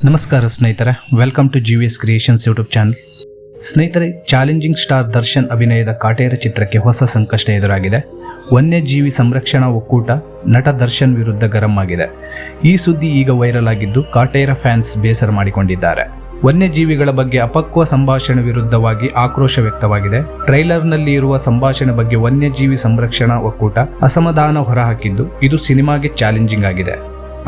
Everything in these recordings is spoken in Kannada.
ನಮಸ್ಕಾರ ಸ್ನೇಹಿತರೆ welcome to G V creations YouTube channel ಸ್ನೇಹಿತರೆ ಚಾಲೆಂಜಿಂಗ್ ಸ್ಟಾರ್ ದರ್ಶನ್ ಅಭಿನಯದ ಕಾಟೇರ ಚಿತ್ರಕ್ಕೆ ಹೊಸ ಸಂಕಷ್ಟ ಎದುರಾಗಿದೆ. ವನ್ಯಜೀವಿ ಸಂರಕ್ಷಣಾ ಒಕ್ಕೂಟ ನಟ ದರ್ಶನ್ ವಿರುದ್ಧ ಗರಂ ಆಗಿದೆ. ಈ ಸುದ್ದಿ ಈಗ ವೈರಲ್ ಆಗಿದ್ದು ಕಾಟೇರ ಫ್ಯಾನ್ಸ್ ಬೇಸರ ಮಾಡಿಕೊಂಡಿದ್ದಾರೆ. ವನ್ಯಜೀವಿಗಳ ಬಗ್ಗೆ ಅಪಕ್ವ ಸಂಭಾಷಣೆ ವಿರುದ್ಧವಾಗಿ ಆಕ್ರೋಶ ವ್ಯಕ್ತವಾಗಿದೆ. ಟ್ರೈಲರ್ನಲ್ಲಿ ಇರುವ ಸಂಭಾಷಣೆ ಬಗ್ಗೆ ವನ್ಯಜೀವಿ ಸಂರಕ್ಷಣಾ ಒಕ್ಕೂಟ ಅಸಮಾಧಾನ ಹೊರಹಾಕಿದ್ದು ಇದು ಸಿನಿಮಾಗೆ ಚಾಲೆಂಜಿಂಗ್ ಆಗಿದೆ.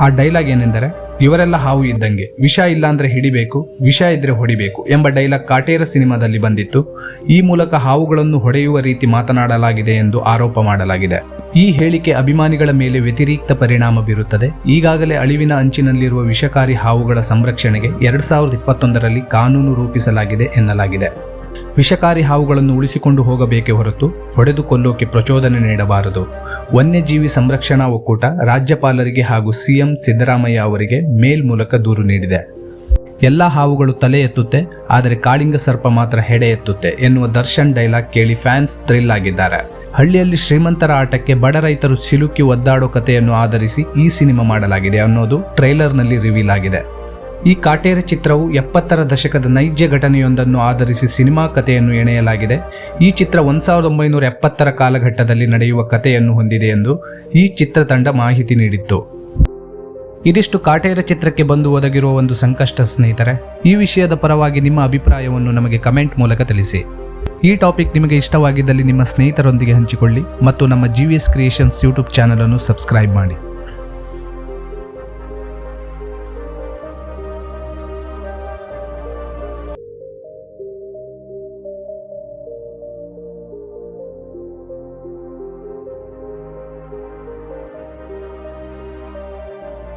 ಆ ಡೈಲಾಗ್ ಏನೆಂದರೆ ಇವರೆಲ್ಲ ಹಾವು ಇದ್ದಂಗೆ. ವಿಷ ಇಲ್ಲ ಅಂದ್ರೆ ಹಿಡಿಬೇಕು, ವಿಷ ಇದ್ರೆ ಹೊಡಿಬೇಕು ಎಂಬ ಡೈಲಾಗ್ ಕಾಟೇರ ಸಿನಿಮಾದಲ್ಲಿ ಬಂದಿತ್ತು. ಈ ಮೂಲಕ ಹಾವುಗಳನ್ನು ಹೊಡೆಯುವ ರೀತಿ ಮಾತನಾಡಲಾಗಿದೆ ಎಂದು ಆರೋಪ ಮಾಡಲಾಗಿದೆ. ಈ ಹೇಳಿಕೆ ಅಭಿಮಾನಿಗಳ ಮೇಲೆ ವ್ಯತಿರಿಕ್ತ ಪರಿಣಾಮ ಬೀರುತ್ತದೆ. ಈಗಾಗಲೇ ಅಳಿವಿನ ಅಂಚಿನಲ್ಲಿರುವ ವಿಷಕಾರಿ ಹಾವುಗಳ ಸಂರಕ್ಷಣೆಗೆ ಎರಡ್ ಸಾವಿರದ ಇಪ್ಪತ್ತೊಂದರಲ್ಲಿ ಕಾನೂನು ರೂಪಿಸಲಾಗಿದೆ ಎನ್ನಲಾಗಿದೆ. ವಿಷಕಾರಿ ಹಾವುಗಳನ್ನು ಉಳಿಸಿಕೊಂಡು ಹೋಗಬೇಕೇ ಹೊರತು ಹೊಡೆದು ಕೊಲ್ಲೋಕೆ ಪ್ರಚೋದನೆ ನೀಡಬಾರದು. ವನ್ಯಜೀವಿ ಸಂರಕ್ಷಣಾ ಒಕ್ಕೂಟ ರಾಜ್ಯಪಾಲರಿಗೆ ಹಾಗೂ ಸಿಎಂ ಸಿದ್ದರಾಮಯ್ಯ ಅವರಿಗೆ ಮೇಲ್ ಮೂಲಕ ದೂರು ನೀಡಿದೆ. ಎಲ್ಲ ಹಾವುಗಳು ತಲೆ ಎತ್ತುತ್ತೆ, ಆದರೆ ಕಾಳಿಂಗ ಸರ್ಪ ಮಾತ್ರ ಹೆಡೆ ಎತ್ತುತ್ತೆ ಎನ್ನುವ ದರ್ಶನ್ ಡೈಲಾಗ್ ಕೇಳಿ ಫ್ಯಾನ್ಸ್ ಥ್ರಿಲ್ ಆಗಿದ್ದಾರೆ. ಹಳ್ಳಿಯಲ್ಲಿ ಶ್ರೀಮಂತರ ಆಟಕ್ಕೆ ಬಡ ರೈತರು ಸಿಲುಕಿ ಒದ್ದಾಡೋ ಕಥೆಯನ್ನು ಆಧರಿಸಿ ಈ ಸಿನಿಮಾ ಮಾಡಲಾಗಿದೆ ಅನ್ನೋದು ಟ್ರೈಲರ್ನಲ್ಲಿ ರಿವೀಲ್ ಆಗಿದೆ. ಈ ಕಾಟೇರ ಚಿತ್ರವು ಎಪ್ಪತ್ತರ ದಶಕದ ನೈಜ ಘಟನೆಯೊಂದನ್ನು ಆಧರಿಸಿ ಸಿನಿಮಾ ಕಥೆಯನ್ನು ಎಣೆಯಲಾಗಿದೆ. ಈ ಚಿತ್ರ ಒಂದ್ ಸಾವಿರದ ಒಂಬೈನೂರ ಎಪ್ಪತ್ತರ ಕಾಲಘಟ್ಟದಲ್ಲಿ ನಡೆಯುವ ಕಥೆಯನ್ನು ಹೊಂದಿದೆ ಎಂದು ಈ ಚಿತ್ರತಂಡ ಮಾಹಿತಿ ನೀಡಿತ್ತು. ಇದಿಷ್ಟು ಕಾಟೇರ ಚಿತ್ರಕ್ಕೆ ಬಂದು ಒದಗಿರುವ ಒಂದು ಸಂಕಷ್ಟ ಸ್ನೇಹಿತರೆ, ಈ ವಿಷಯದ ಪರವಾಗಿ ನಿಮ್ಮ ಅಭಿಪ್ರಾಯವನ್ನು ನಮಗೆ ಕಮೆಂಟ್ ಮೂಲಕ ತಿಳಿಸಿ. ಈ ಟಾಪಿಕ್ ನಿಮಗೆ ಇಷ್ಟವಾಗಿದ್ದಲ್ಲಿ ನಿಮ್ಮ ಸ್ನೇಹಿತರೊಂದಿಗೆ ಹಂಚಿಕೊಳ್ಳಿ ಮತ್ತು ನಮ್ಮ G V S creations YouTube ಚಾನಲನ್ನು ಸಬ್ಸ್ಕ್ರೈಬ್ ಮಾಡಿ.